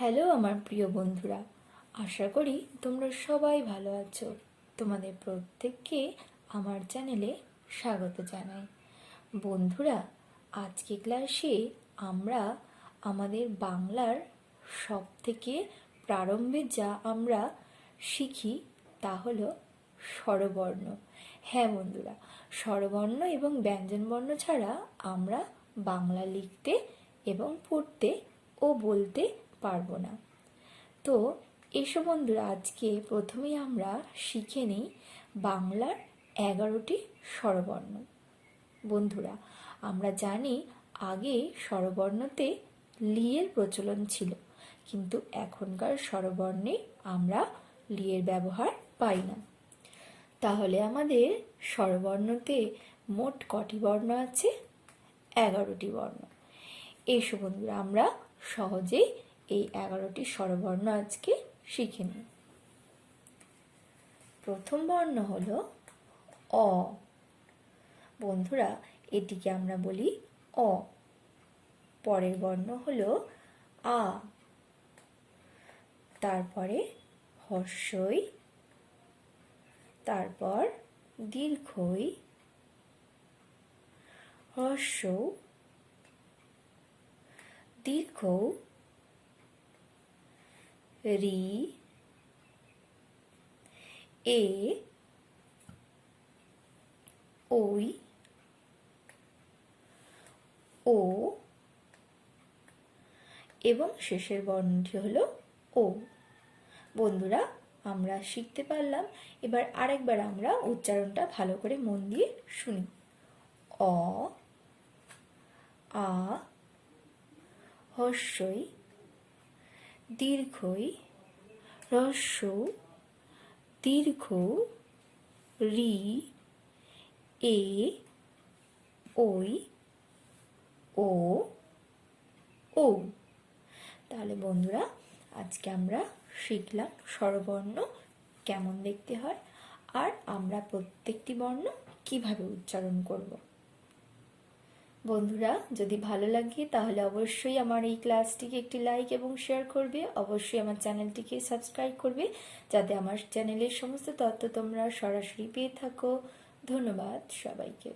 Hello আমার প্রিয় বন্ধুরা, আশা করি তোমরা সবাই ভালো আছো। তোমাদের প্রত্যেককে আমার চ্যানেলে স্বাগত জানাই। বন্ধুরা, আজকে ক্লাসে আমরা আমাদের বাংলার সব থেকে প্রারম্ভে যা আমরা শিখি তা হলো স্বরবর্ণ। হ্যাঁ বন্ধুরা, স্বরবর্ণ এবং ব্যঞ্জনবর্ণ ছাড়া আমরা বাংলা লিখতে এবং পড়তে ও বলতে পারব না। তো এসব বন্ধুরা, আজকে প্রথমেই আমরা শিখে নিই বাংলার এগারোটি স্বরবর্ণ। বন্ধুরা, আমরা জানি আগে স্বরবর্ণতে লিয়ের প্রচলন ছিল, কিন্তু এখনকার স্বরবর্ণে আমরা লিয়ের ব্যবহার পাই না। তাহলে আমাদের স্বরবর্ণতে মোট কটি বর্ণ আছে? এগারোটি বর্ণ। এসো বন্ধুরা, আমরা সহজেই এই এগারোটি স্বরবর্ণ আজকে শিখে নিই। প্রথম বর্ণ হল অ। বন্ধুরা, এটিকে আমরা বলি অ। পরের বর্ণ হল আ। তারপরে হর্ষই। তারপর দীর্ঘই। হর্ষ দীর্ঘ রি, এ, ওই, ও, এবং শেষের বর্ণটি হলো ও। বন্ধুরা, আমরা শিখতে পারলাম। এবার আরেকবার আমরা উচ্চারণটা ভালো করে মন দিয়ে শুনি। অ, আ হর্ষই দীর্ঘই হ্রস্ব দীর্ঘ রি এ, ওই, ও ও। তাহলে বন্ধুরা, আজকে আমরা শিখলাম স্বরবর্ণ কেমন দেখতে হয়, আর আমরা প্রত্যেকটি বর্ণ কীভাবে উচ্চারণ করব। বন্ধুরা, যদি ভালো লাগে তাহলে অবশ্যই আমার এই ক্লাসটিকে একটি লাইক এবং শেয়ার করবে। অবশ্যই আমার চ্যানেলটিকে সাবস্ক্রাইব করবে যাতে আমার চ্যানেলের সমস্ত তথ্য তোমরা সরাসরি পেয়ে থাকো। ধন্যবাদ সবাইকে।